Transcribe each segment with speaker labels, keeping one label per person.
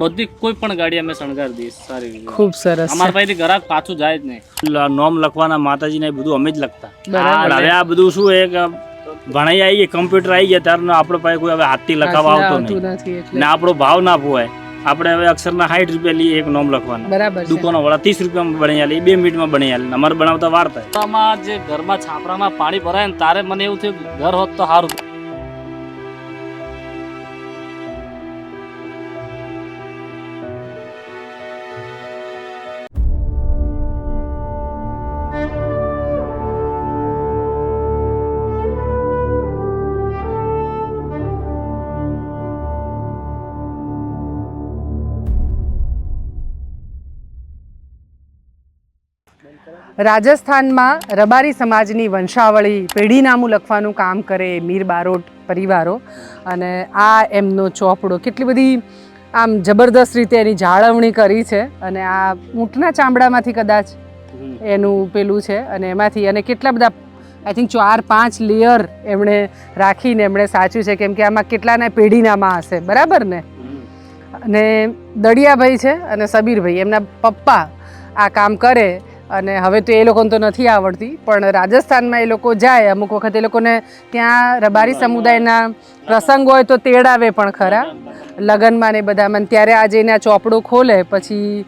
Speaker 1: બધી કોઈ પણ ગાડી અમે શણગારી દઈએ સારી રીતે.
Speaker 2: ખૂબ સરસ
Speaker 1: અમારા પાસેથી ગ્રાહક પાછું જાય જ નહીં.
Speaker 3: નોમ લખવાના માતાજીને એ બધું અમે જ લખતા. હવે આ બધું શું એક ભણાઈ આવી ગયા કમ્પ્યુટર આવી ગયા ત્યારે આપણે પાસે કોઈ હવે હાથથી લખાવા આવતો નહીં. ને આપણો ભાવ ના પોવાય આપણે હવે અક્ષરના સાઠ રૂપિયા લઈએ એક નોમ લખવાનું.
Speaker 2: બરાબર
Speaker 3: દુકાનો વાળા ત્રીસ રૂપિયામાં બની આલે બે મિનિટમાં બની આલે અમારે બનાવતા વાર થાય.
Speaker 1: જે ઘરમાં છાપરામાં પાણી ભરાય ને તારે મને એવું થયું ઘર હોત તો સારું.
Speaker 2: રાજસ્થાનમાં રબારી સમાજની વંશાવળી પેઢીનામું લખવાનું કામ કરે મીર બારોટ પરિવારો. અને આ એમનો ચોપડો કેટલી બધી આમ જબરદસ્ત રીતે એની જાળવણી કરી છે. અને આ ઊંટના ચામડામાંથી કદાચ એનું પેલું છે. અને એમાંથી અને કેટલા બધા આઈ થિંક ચાર પાંચ લેયર એમણે રાખીને એમણે સાચું છે કેમ કે આમાં કેટલાના પેઢીનામાં હશે. બરાબર ને? અને દડિયાભાઈ છે અને સબીરભાઈ એમના પપ્પા આ કામ કરે. અને હવે તો એ લોકોને તો નથી આવડતી, પણ રાજસ્થાનમાં એ લોકો જાય, અમુક વખત એ લોકોને ત્યાં રબારી સમુદાયના પ્રસંગ હોય તો તેડાવે પણ ખરા. લગ્નમાં ને બધામાં ત્યારે આજે એને આ ચોપડો ખોલે, પછી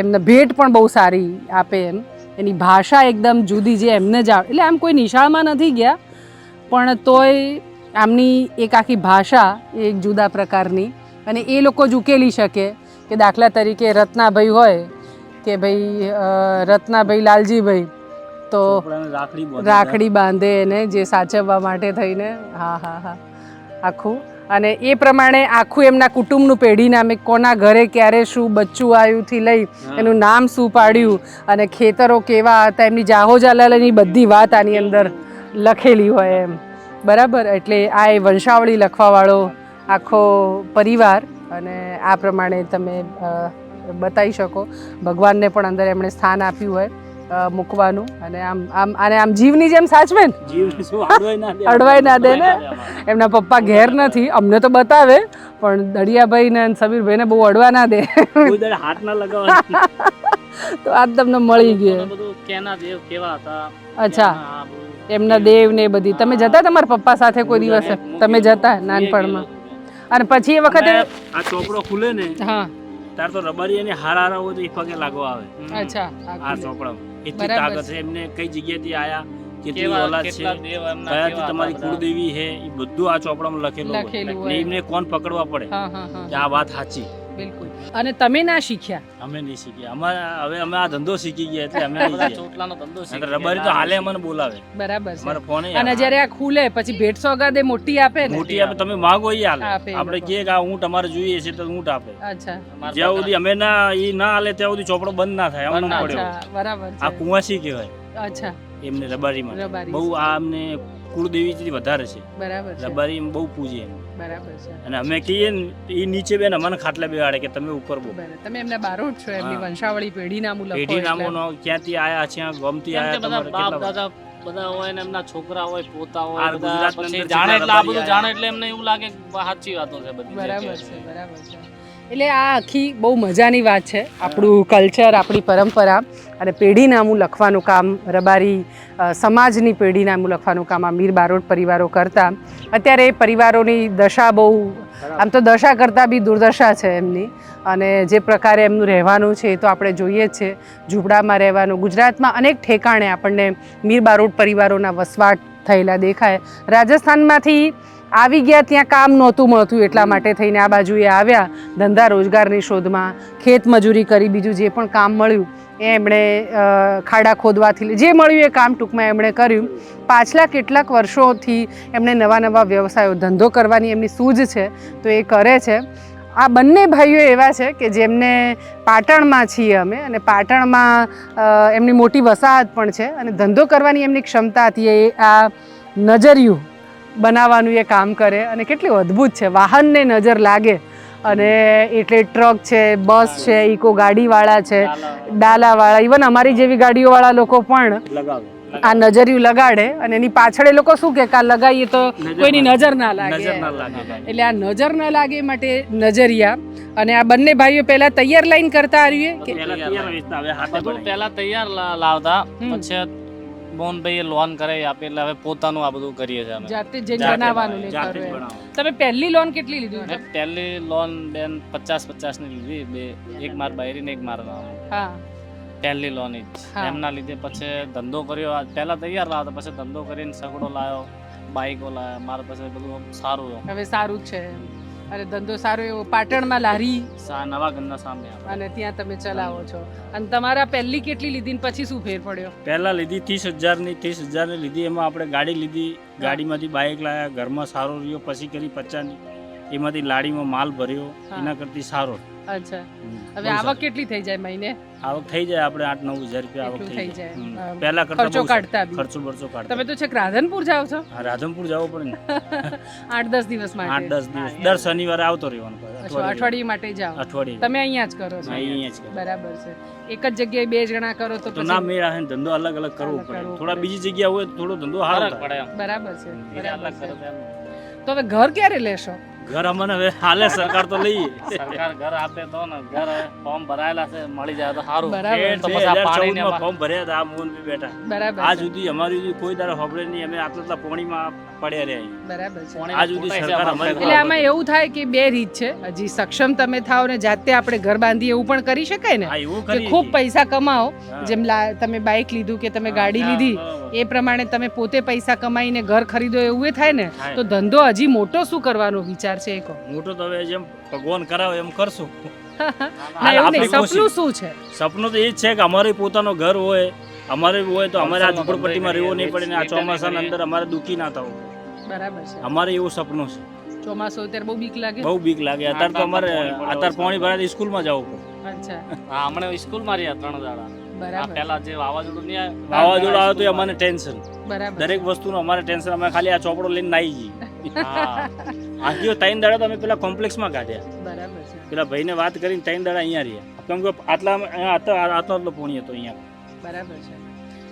Speaker 2: એમને ભેટ પણ બહુ સારી આપે એમ. એની ભાષા એકદમ જુદી જે એમને જ એટલે આમ કોઈ નિશાળમાં નથી ગયા, પણ તોય આમની એક આખી ભાષા એક જુદા પ્રકારની. અને એ લોકો જ ઉકેલી શકે કે દાખલા તરીકે રત્નાભાઈ હોય કે ભાઈ રત્નાભાઈ લાલજીભાઈ. તો
Speaker 3: રાખડી બાંધે.
Speaker 2: રાખડી બાંધે એને જે સાચવવા માટે થઈને. હા હા હા. આખું. અને એ પ્રમાણે આખું એમના કુટુંબનું પેઢી નામે કોના ઘરે ક્યારે શું બચ્ચું આવ્યુંથી લઈ એનું નામ શું પાડ્યું અને ખેતરો કેવા હતા એમની જાહો જાલાલાની બધી વાત આની અંદર લખેલી હોય એમ. બરાબર? એટલે આ એ વંશાવળી લખવાવાળો આખો પરિવાર અને આ પ્રમાણે તમે બતાવી શકો. ભગવાનને પણ અંદર એમણે સ્થાન આપ્યું હોય મૂકવાનું. અને આમ આમ અને આમ જીવની જેમ સાચવે ને?
Speaker 3: અડવાઈ ના દે
Speaker 2: ના દે ને? એમના પપ્પા ઘેર નથી અમને તો બતાવે પણ દડિયાભાઈ ને સબીરભાઈને બહુ અડવા ના દે.
Speaker 3: હાથ ના લગાવવા
Speaker 2: તો આજ તમને મળી ગયે. અચ્છા. એમના દેવ ને બધી. તમે જતા તમારા પપ્પા સાથે કોઈ દિવસે? તમે જતા નાનપણમાં? અને પછી એ વખતે
Speaker 3: આ ચોપડો ખુલે ને
Speaker 2: હા.
Speaker 3: તાર તો રબારી અને હાર હારા હોય તો એ પગે લાગવા આવે.
Speaker 2: અચ્છા
Speaker 3: આ ચોપડા એટલી તાકાત છે. એમને કઈ જગ્યાથી આયા કેટલી
Speaker 1: કેવા
Speaker 3: ઓલાદ છે કયાથી તમારી. કુળદેવી છે એ બધું આ ચોપડામાં લખેલું હોય.
Speaker 2: લખેલું
Speaker 3: એમને કોણ પકડવા પડે?
Speaker 2: હા હા હા.
Speaker 3: કે આ વાત સાચી.
Speaker 2: બિલકુલ. અને તમે ના શીખ્યા?
Speaker 3: અમે નહીં શીખ્યા. અમારે હવે અમે આ ધંધો શીખી ગયા એટલે અમે
Speaker 1: બધા ચોટલાનો ધંધો શીખી
Speaker 3: રબારી તો હાલે અમને બોલાવે.
Speaker 2: બરાબર છે.
Speaker 3: અમારે ફોને
Speaker 2: અને જ્યારે આ ખુલે પછી ભેટ સોગાદે મોટી આપે ને?
Speaker 3: મોટી આપે તમે માંગો એ હાલે. આપણે કે આ ઊંટ અમારે જોઈએ છે તો ઊંટ આપે.
Speaker 2: અચ્છા.
Speaker 3: જ્યાં સુધી અમે ના એ ના હાલે ત્યાં સુધી ચોપડો બંધ ના થાય. અમને પડ્યો
Speaker 2: બરાબર
Speaker 3: આ કુંવાસી કહેવાય.
Speaker 2: અચ્છા.
Speaker 3: એમને રબારીમાં.
Speaker 2: રબારી.
Speaker 3: બહુ આ અમને કુળદેવીથી વધારે છે.
Speaker 2: બરાબર
Speaker 3: રબારી બહુ પૂજે એમ
Speaker 2: બરાબર છે.
Speaker 3: અને અમે કહીએ ને એ નીચે બેન અમને ખાટલા બેવાડે કે તમે ઉપર
Speaker 2: બો તમે એમને બારોટ છો એમની વંશાવળી પેઢી નામું લખો
Speaker 3: પેઢી. નામોનો ક્યાંથી આયા છે ગમતી આયા
Speaker 1: બધા
Speaker 3: તમારે
Speaker 1: બાપ દાદા બધા હોય ને એમના છોકરા હોય પોતા હોય બધા પછી જાણે એટલે આ બધું જાણે એટલે એમને એવું લાગે કે સાચી વાતો છે બધી
Speaker 2: બરાબર છે બરાબર છે. એટલે આ આખી બહુ મજાની વાત છે. આપણું કલ્ચર આપણી પરંપરા અને પેઢીનામું લખવાનું કામ, રબારી સમાજની પેઢીનામું લખવાનું કામ આ મીર બારોટ પરિવારો કરતા. અત્યારે એ પરિવારોની દશા બહુ, આમ તો દશા કરતાં બી દુર્દશા છે એમની. અને જે પ્રકારે એમનું રહેવાનું છે એ તો આપણે જોઈએ જ છે. ઝૂંપડામાં રહેવાનું, ગુજરાતમાં અનેક ઠેકાણે આપણને મીર બારોટ પરિવારોના વસવાટ થયેલા દેખાય. રાજસ્થાનમાંથી આવી ગયા ત્યાં કામ નહોતું મળતું એટલા માટે થઈને આ બાજુએ આવ્યા. ધંધા રોજગારની શોધમાં ખેત મજૂરી કરી બીજું જે પણ કામ મળ્યું, એ એમણે ખાડા ખોદવાથી જે મળ્યું એ કામ ટૂંકમાં એમણે કર્યું. પાછલા કેટલાક વર્ષોથી એમણે નવા નવા વ્યવસાયો, ધંધો કરવાની એમની સૂઝ છે, તો એ કરે છે. આ બંને ભાઈઓ એવા છે કે જેમને પાટણમાં છીએ અમે અને પાટણમાં એમની મોટી વસાહત પણ છે અને ધંધો કરવાની એમની ક્ષમતા હતી એ આ નજરિયું બનાવવાનું એ કામ કરે અને કેટલું અદ્ભુત છે. વાહનને નજર લાગે અને એટલે ટ્રક છે બસ છે ઇકો ગાડીવાળા છે ડાલાવાળા ઇવન અમારી જેવી ગાડીઓવાળા લોકો પણ આ નજરિયું લગાડે અને એની પાછળ એ લોકો શું કે કે આ લગાવીએ તો
Speaker 3: નજર
Speaker 2: કોઈની નજર ના લાગે. એટલે આ નજર ન લાગે માટે નજરિયા અને આ બંને ભાઈઓ પહેલા તૈયાર લાઈન કરતા આવ્યું કે
Speaker 3: પહેલા તૈયાર
Speaker 1: લાવતા પછી મોહનભાઈએ લોન કરાવી આપી એટલે હવે પોતાનું આ બધું કરીએ છીએ અમે.
Speaker 2: જાતે જે બનાવવાનું ને
Speaker 3: જાતે જ
Speaker 2: કરવું
Speaker 3: બનાવો.
Speaker 2: તમે પહેલી લોન કેટલી લીધી
Speaker 1: મેં પહેલી લોન બેન પચાસ પચાસની લીધી બે એક માર બાયરી ને એક માર
Speaker 2: હા.
Speaker 1: પહેલી લોન જ.
Speaker 2: હા.
Speaker 1: એમના લીધે પછી ધંધો કર્યો. આ પહેલા તૈયાર લાવતા પછી ધંધો કરીને સગડો લાવ્યો બાઈકો લાવ્યા મારા પાસે બધું સારું.
Speaker 2: હવે સારું જ છે. અને ધંધો સારો એવો પાટણમાં લારી.
Speaker 1: નવા ગંદા સામે
Speaker 2: અને ત્યાં તમે ચલાવો છો. અને તમારા પહેલી કેટલી લીધી પછી શું ફેર પડ્યો?
Speaker 3: પહેલા લીધી ત્રીસ હજારની ત્રીસ હજારની લીધી. એમાં આપણે ગાડી લીધી. ગાડીમાંથી બાઇક લાવ્યા ઘરમાં સારો રહ્યો. પછી કરી પચાસની એમાંથી લાડીમાં માલ ભર્યો એના કરતી સારો.
Speaker 2: અચ્છા. હવે આવક કેટલી થઈ જાય મહિને?
Speaker 3: આવક થઈ જાય આપણે આઠ નવ હજાર રૂપિયા આવક થઈ જાય. પહેલા કરતા
Speaker 2: ખર્ચો કાઢતા
Speaker 3: ખર્ચો બરચો કાઢતા.
Speaker 2: તમે તો છેક રાધનપુર જાવ છો?
Speaker 3: હા, રાધનપુર જાવ પડે ને.
Speaker 2: આઠ દસ દિવસ
Speaker 3: આઠ
Speaker 2: માટે.
Speaker 3: દસ દિવસ. દર શનિવારે આવતો રહેવાનું. અઠવાડિયે.
Speaker 2: માટે જાવ
Speaker 3: અઠવાડિયે.
Speaker 2: તમે અહીંયા જ કરો છો?
Speaker 3: અહીંયા જ કરે.
Speaker 2: બરાબર છે. એક જ જગ્યાએ બે જણા કરો તો
Speaker 3: ના મેળા આવે ધંધો અલગ અલગ કરવો પડે. થોડા બીજી જગ્યા હોય તો થોડો ધંધો હારો
Speaker 1: પડે
Speaker 2: બરાબર છે. બરાબર
Speaker 1: અલગ
Speaker 2: છે.
Speaker 1: તો
Speaker 2: હવે ઘર ક્યારે લેશો?
Speaker 3: ઘર અમને હવે હાલે સરકાર તો લઈએ.
Speaker 1: સરકાર ઘર આપે તો ને ઘર ફોર્મ ભરાયેલા છે મળી જાય તો સારું.
Speaker 2: બરાબર.
Speaker 1: તો પછી આ પાણીને
Speaker 3: ફોર્મ ભર્યા હતા આ મોહનભાઈ બેઠા.
Speaker 2: બરાબર
Speaker 3: આ સુધી અમારી સુધી કોઈ દાડો હોબળે નહીં અમે આટલા આટલા પોણીમાં પડ્યા રહ્યા
Speaker 2: બરાબર છે.
Speaker 3: આ સુધી સરકાર
Speaker 1: અમારે
Speaker 2: એટલે આમાં એવું થાય કે બે રીત છે. હજી સક્ષમ તમે થાઓ ને જાતે આપણે ઘર બાંધીએ એવું પણ કરી શકાય ને? કે ખૂબ પૈસા કમાઓ. જેમ તમે બાઇક લીધું કે તમે ગાડી લીધી. એ પ્રમાણે તમે પોતે પૈસા કમાઈને ઘર ખરીદો એવું એ થાય ને તો ધંધો હજી મોટો શું કરવાનો વિચાર છે એ કહો.
Speaker 3: મોટો તો હવે જેમ ભગવાન કરાવે એમ કરશું.
Speaker 2: સપનું શું છે?
Speaker 3: સપનું તો એ જ છે કે અમારે પોતાનો ઘર હોય અમારે હોય તો અમારે આ ઝૂંપડપટ્ટીમાં રહેવું નહીં પડે ને આ ચોમાસાના અંદર અમારે દુઃખી ના થવું
Speaker 2: બરાબર છે.
Speaker 3: અમારે એવું સપનું છે.
Speaker 2: ચોમાસું અત્યારે બહુ બીક લાગે?
Speaker 3: બહુ બીક લાગે. અત્યારે તો અમારે અત્યારે પાણી ભરાય. સ્કૂલમાં જવું પડે.
Speaker 2: અચ્છા.
Speaker 1: હા હમણાં સ્કૂલમાં રહ્યા ત્રણ દાડા. પહેલા જે વાવાઝોડું નહીં આવ્યું,
Speaker 3: વાવાઝોડું આવે તો
Speaker 1: સ્કૂલમાં
Speaker 3: ટેન્શન.
Speaker 2: બરાબર.
Speaker 3: દરેક વસ્તુનું અમારે ટેન્શન અમે ખાલી આ ચોપડો લઈને નાઈ જઈએ. આખીઓ ત્રણ દાડા તો અમે પેલા કોમ્પ્લેક્સમાં કાઢ્યા
Speaker 2: બરાબર છે.
Speaker 3: પેલા ભાઈને વાત કરીને ત્રણ દાડા અહીંયા રહ્યા. કેમ કે આટલા આટલો આટલો આટલો પોણી હતો અહીંયા.
Speaker 2: બરાબર છે.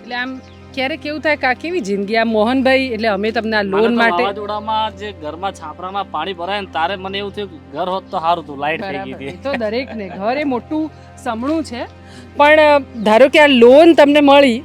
Speaker 2: એટલે આમ ક્યારેક કેવું થાય કે આ કેવી જિંદગી? આ મોહનભાઈ એટલે અમે તમને આ લોન માટે
Speaker 1: વાવાઝોડામાં જે ઘરમાં છાપરામાં પાણી ભરાય ને તારે મને એવું થયું કે ઘર હોત તો સારું હતું લાઈટ થઈ ગઈ હતી.
Speaker 2: તો દરેકને ઘર એ મોટું સમણું છે. પણ ધારો કે આ લોન તમને મળી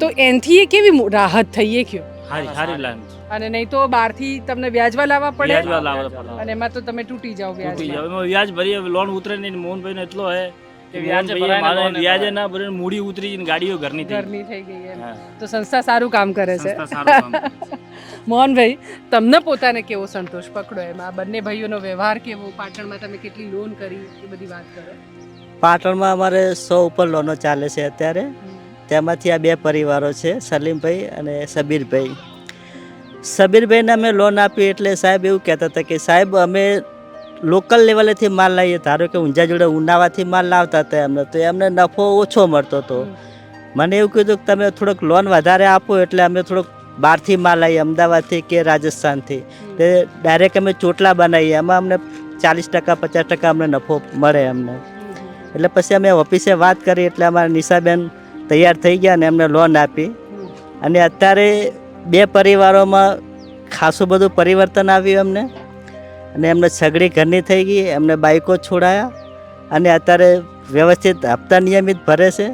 Speaker 2: તો એનથી એ કેવી રાહત થઈ એ કયો?
Speaker 3: હારી હારી લાઈન
Speaker 2: અને નહીં તો બહારથી તમને વ્યાજવા લાવવા પડે?
Speaker 3: વ્યાજવા લાવવા પડે.
Speaker 2: અને એમાં તો તમે તૂટી જાઓ
Speaker 3: તૂટી
Speaker 2: વ્યાજ
Speaker 3: જાવ એમાં વ્યાજ ભરી લોન ઉતરે નહીં મોહનભાઈ નો એટલો હે. કે
Speaker 1: વ્યાજે ભરાય ને
Speaker 3: મારે
Speaker 1: લોને
Speaker 3: વ્યાજે ના ભરે મૂડી ઉતરી ને ગાડીઓ ઘરની
Speaker 2: ઘરની થઈ ગઈ તો સંસ્થા સારું કામ કરે છે.
Speaker 3: સંસ્થા સારું કામ કરે છે.
Speaker 2: મોહનભાઈ તમને પોતાને કેવો સંતોષ પકડો એમ? આ બંને ભાઈઓનો વ્યવહાર કેવો? પાટણમાં તમે કેટલી લોન કરી? એ બધી વાત કરો.
Speaker 4: પાટણમાં અમારે સો ઉપર લોનો ચાલે છે અત્યારે. તેમાંથી આ બે પરિવારો છે સલીમભાઈ અને સબીરભાઈ. સબીરભાઈને અમે લોન આપી એટલે સાહેબ એવું કહેતા હતા કે સાહેબ અમે લોકલ લેવલેથી માલ લાવીએ ધારો કે ઊંઝા જોડે ઉનાવાથી માલ લાવતા હતા એમને, તો એમને નફો ઓછો મળતો હતો. મને એવું કીધું કે તમે થોડોક લોન વધારે આપો એટલે અમે થોડોક બહારથી માલ આવીએ, અમદાવાદથી કે રાજસ્થાનથી. તે ડાયરેક્ટ અમે ચોટલા બનાવીએ, એમાં અમને ચાલીસ ટકા, પચાસ ટકા અમને નફો મળે અમને એટલે પછી અમે ઓફિસે વાત કરી, એટલે અમારા નિશાબેન તૈયાર થઈ ગયા ને એમને લોન આપી. અને અત્યારે બે પરિવારોમાં ખાસું બધું પરિવર્તન આવ્યું એમને. અને એમને સગડી ઘરની થઈ ગઈ એમને બાઈકો છોડાયા અને અત્યારે વ્યવસ્થિત હપ્તા નિયમિત ભરે છે.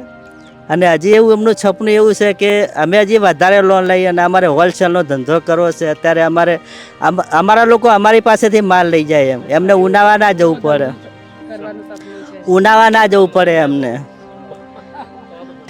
Speaker 4: અને હજી એવું એમનું છપનું એવું છે કે અમે હજી વધારે લોન લઈએ અને અમારે હોલસેલનો ધંધો કરવો છે. અત્યારે અમારે અમ- અમારા લોકો અમારી પાસેથી માલ લઈ જાય એમ. એમને ઉનાવા ના જવું પડે.
Speaker 2: કરવાનું
Speaker 4: ઉનાવા ના જવું પડે એમને.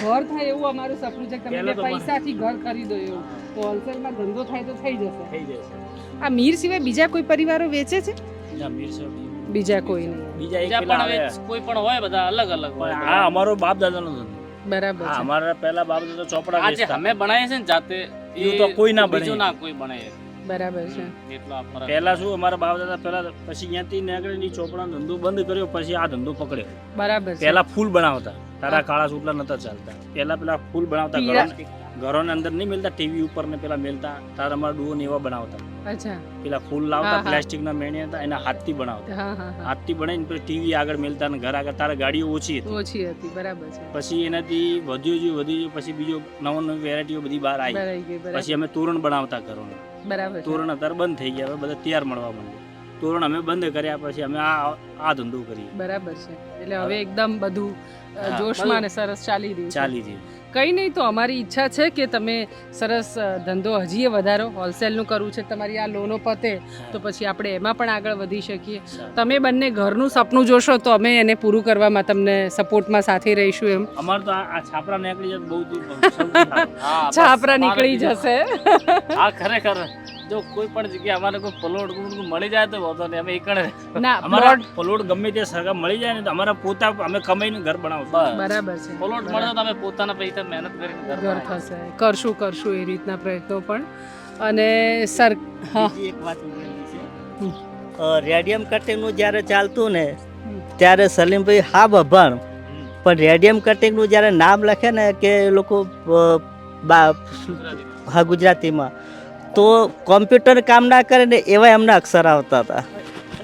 Speaker 2: ઘર થાય એવું અમારું સપનું છે કે તમે પૈસાથી ઘર ખરીદો એવું. તો હોલસેલમાં ધંધો થાય તો થઈ જશે.
Speaker 3: થઈ જશે.
Speaker 2: આ મીર સિવાય બીજા કોઈ પરિવારો વેચે છે?
Speaker 3: બીજા મીર સાહેબ,
Speaker 2: બીજા કોઈ નહીં.
Speaker 3: બીજા એક
Speaker 1: પણ હવે કોઈ પણ હોય બધા અલગ અલગ હોય.
Speaker 3: પણ આ અમારો બાપ દાદાનો ધંધો
Speaker 2: બરાબર
Speaker 3: હા
Speaker 2: છે.
Speaker 3: અમારા પહેલા બાપ દાદા ચોપડા
Speaker 1: આ જે અમે બનાવીએ છે ને જાતે
Speaker 3: એ તો કોઈ ના
Speaker 1: બીજું
Speaker 3: બનાવે.
Speaker 1: ના કોઈ બનાવે
Speaker 2: બરાબર છે.
Speaker 1: એટલો
Speaker 3: પહેલા શું અમારા બાપ દાદા પહેલા પછી અહીંયાથી ની ચોપડા ધંધો બંધ કર્યો પછી આ ધંધો પકડ્યો.
Speaker 2: બરાબર
Speaker 3: પહેલા ફૂલ બનાવતા. તારા કાળા સુટલા નતા ચાલતા. પહેલા પેલા ફૂલ બનાવતા
Speaker 2: પીળા-
Speaker 3: ઘરોને- અંદર નહીં મેલતા ટીવી ઉપર ને પેલા મેલતા. તારા અમારા ડુઓ ને એવા બનાવતા.
Speaker 2: અચ્છા.
Speaker 3: પેલા ફૂલ લાવતા. પ્લાસ્ટિક ના મેણે હતા એના હાથથી બનાવતા. હાથથી બનાવીને પછી ટીવી આગળ મેલતા ને ઘર આગળ. તારા ગાડીઓ ઓછી હતી.
Speaker 2: ઓછી હતી બરાબર છે.
Speaker 3: પછી એનાથી વધ્યું જ્યું વધ્યું જ્યું પછી બીજો નવો નવી વેરાયટીઓ બધી બહાર આવી. પછી અમે તોરણ બનાવતા ઘરોને.
Speaker 2: બરાબર
Speaker 3: તોરણ અત્યારે બંધ થઈ ગયા હવે બધા તૈયાર મળવા માંડ્યા. તોરણ અમે બંધ કર્યા પછી અમે આ આ ધંધો કરીએ.
Speaker 2: બરાબર છે. એટલે હવે એકદમ બધું જોશમાં ને સરસ ચાલી રહ્યું
Speaker 3: ચાલી રહી
Speaker 2: કંઈ નહીં તો અમારી ઈચ્છા છે કે તમે સરસ ધંધો હજીએ વધારો. હોલસેલનું કરવું છે તમારી આ લોનો પતે તો પછી આપણે એમાં પણ આગળ વધી શકીએ. તમે બંને ઘરનું સપનું જોશો તો અમે એને પૂરું કરવામાં તમને સપોર્ટમાં સાથે રહીશું એમ.
Speaker 3: અમારે તો આ છાપરા નીકળી જશે બહુ
Speaker 2: છાપરા નીકળી જશે.
Speaker 1: આ ખરેખર. જો કોઈ પણ જગ્યાએ અમારે કોઈ પ્લોટ મળી જાય તો વાંધો નહીં. અમે એકડે
Speaker 2: ના
Speaker 3: અમારા
Speaker 2: પ્લોટ
Speaker 3: પ્લોટ ગમે તે સરકાર મળી જાય ને તો અમારા પોતા અમે કમાઈને ઘર બનાવશું
Speaker 1: બસ.
Speaker 2: બરાબર છે.
Speaker 1: પ્લોટ મળે તો અમે પોતાના પૈસા મહેનત કરીને ઘર
Speaker 2: થશે. કરશું કરશું એ રીતના પ્રયત્નો પણ. અને સર હા.
Speaker 4: એક વાત રેડિયમ કટિંગનું જ્યારે ચાલતું ને ત્યારે સલીમભાઈ હા બભાણ. પણ રેડિયમ કટિંગનું જ્યારે નામ લખે ને કે એ લોકો હા ગુજરાતીમાં તો કોમ્પ્યુટર કામ ના કરે ને એવા એમના અક્ષર આવતા હતા.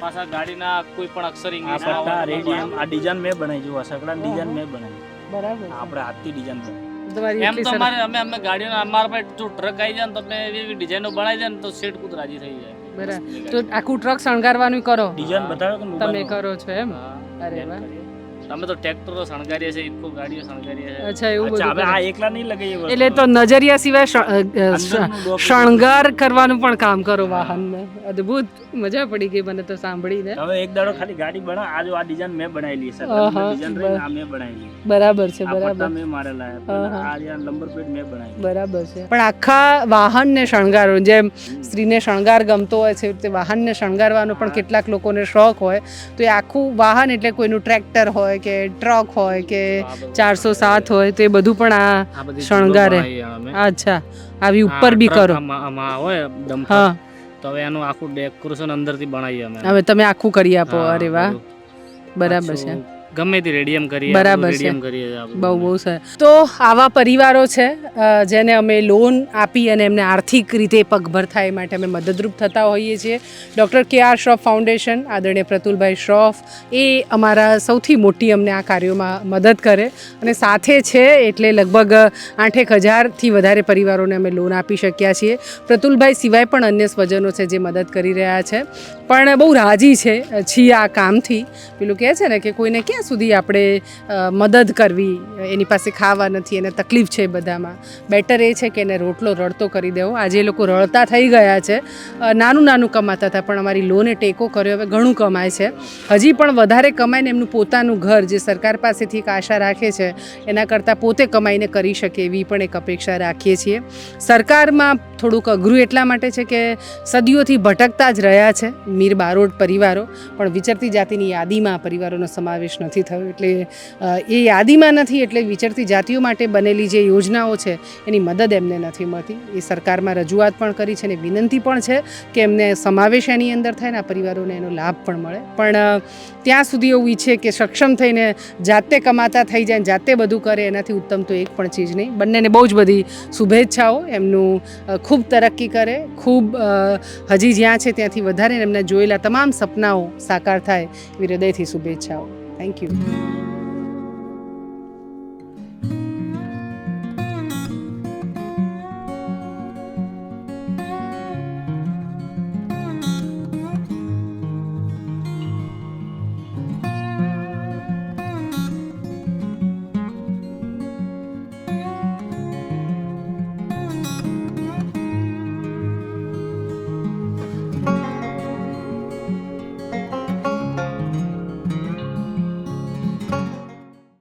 Speaker 1: પાછા ગાડીના કોઈ પણ અક્ષર
Speaker 3: આ
Speaker 1: ઇંગ્લિશ
Speaker 3: આ રેડિયમ આ ડિઝાઇન મેં બનાવી જો આ સકડા ડિઝાઇન મેં બનાવી.
Speaker 2: બરાબર.
Speaker 3: આપણે હાથથી ડિઝાઇન બનાવી.
Speaker 1: એમ તો અમારે અમે અમે ગાડીઓના અમારા પર જો ટ્રક આવી જાય ને તો અમે એવી એવી ડિઝાઇનો બનાવી જાય ને તો શેઠ કૂદ રાજી થઈ જાય.
Speaker 2: બરાબર. તો આખું ટ્રક શણગારવાનું કરો.
Speaker 3: ડિઝાઇન બતાવો કે
Speaker 2: તમે કરો છો એમ? અરે વાહ.
Speaker 1: અમે તો ટ્રેક્ટરો શણગારીએ છીએ ઇકો ગાડીઓ શણગારીએ છીએ.
Speaker 2: અચ્છા એવું બધું
Speaker 3: આ એકલા નહીં લગાવીએ
Speaker 2: એટલે તો નજરિયા સિવાય શણગાર કરવાનું પણ કામ કરો વાહનને. અદ્ભુત મજા પડી ગઈ મને તો સાંભળીને.
Speaker 3: હવે એક દાડો ખાલી ગાડી બના આ જો આ ડિઝાઇન મેં બનાવેલી છે. ડિઝાઇન રહી આ મેં બનાવેલી.
Speaker 2: બરાબર છે બરાબર.
Speaker 3: મેં મારેલા છે. આ નંબર પ્લેટ મેં બનાવી
Speaker 2: બરાબર છે. પણ આખા વાહનને શણગારો. જેમ સ્ત્રીને શણગાર ગમતો હોય છે તે વાહનને શણગારવાનો પણ કેટલાક લોકોને શોખ હોય. તો એ આખું વાહન એટલે કોઈનું ટ્રેક્ટર હોય કે ટ્રક હોય કે ચારસો સાત હોય તો એ બધું પણ આ શણગારે. અચ્છા આવી ઉપર બી કરો. હા.
Speaker 1: તો હવે એનું આખું ડેકોરેશન અંદરથી બનાવીએ અમે.
Speaker 2: હવે તમે આખું કરી આપો. અરે વાહ. બરાબર છે.
Speaker 1: ગમે તે રેડિયમ કરીએ
Speaker 2: બરાબર
Speaker 1: રેડિયમ કરીએ
Speaker 2: બહુ બહુ સર. તો આવા પરિવારો છે જેને અમે લોન આપી અને એમને આર્થિક રીતે પગભર થાય એ માટે અમે મદદરૂપ થતા હોઈએ છીએ. ડૉક્ટર કે આર શ્રોફ ફાઉન્ડેશન આદરણીય પ્રતુલભાઈ શ્રોફ એ અમારા સૌથી મોટી અમને આ કાર્યોમાં મદદ કરે અને સાથે છે એટલે લગભગ આઠેક હજારથી વધારે પરિવારોને અમે લોન આપી શક્યા છીએ. પ્રતુલભાઈ સિવાય પણ અન્ય સ્વજનો છે જે મદદ કરી રહ્યા છે. પણ બહુ રાજી છે છીએ આ કામથી. પેલું કહે છે ને કે કોઈને ક્યાં સુધી આપણે મદદ કરવી, એની પાસે ખાવા નથી, એને તકલીફ છે બધામાં. બેટર એ છે કે એને રોટલો રડતો કરી દેવો. આજે એ લોકો રડતા થઈ ગયા છે. નાનું નાનું કમાતા હતા, પણ અમારી લોને ટેકો કર્યો, હવે ઘણું કમાય છે. હજી પણ વધારે કમાઈને એમનું પોતાનું ઘર જે સરકાર પાસેથી એક આશા રાખે છે, એના કરતાં પોતે કમાઈને કરી શકે એવી પણ એક અપેક્ષા રાખીએ છીએ. સરકારમાં થોડુંક અઘરું એટલા માટે છે કે સદીઓથી ભટકતા જ રહ્યા છે મીર બારોટ પરિવારો. પણ વિચરતી જાતિની યાદીમાં પરિવારોનો સમાવેશ નથી થયો. એટલે એ યાદીમાં નથી, એટલે વિચરતી જાતિઓ માટે બનેલી જે યોજનાઓ છે, એની મદદ એમને નથી મળતી. એ સરકારમાં રજૂઆત પણ કરી છે અને વિનંતી પણ છે કે એમને સમાવેશ એની અંદર થાય ને આ પરિવારોને એનો લાભ પણ મળે. પણ ત્યાં સુધી એવું ઈચ્છે કે સક્ષમ થઈને જાતે કમાતા થઈ જાય જાતે બધું કરે, એનાથી ઉત્તમ તો એક પણ ચીજ નહીં. બંનેને બહુ જ બધી શુભેચ્છાઓ. એમનું ખૂબ તરક્કી કરે, ખૂબ હજી જ્યાં છે ત્યાંથી વધારે એમના જોયેલા તમામ સપનાઓ સાકાર થાય એવી હૃદયથી શુભેચ્છાઓ. Thank you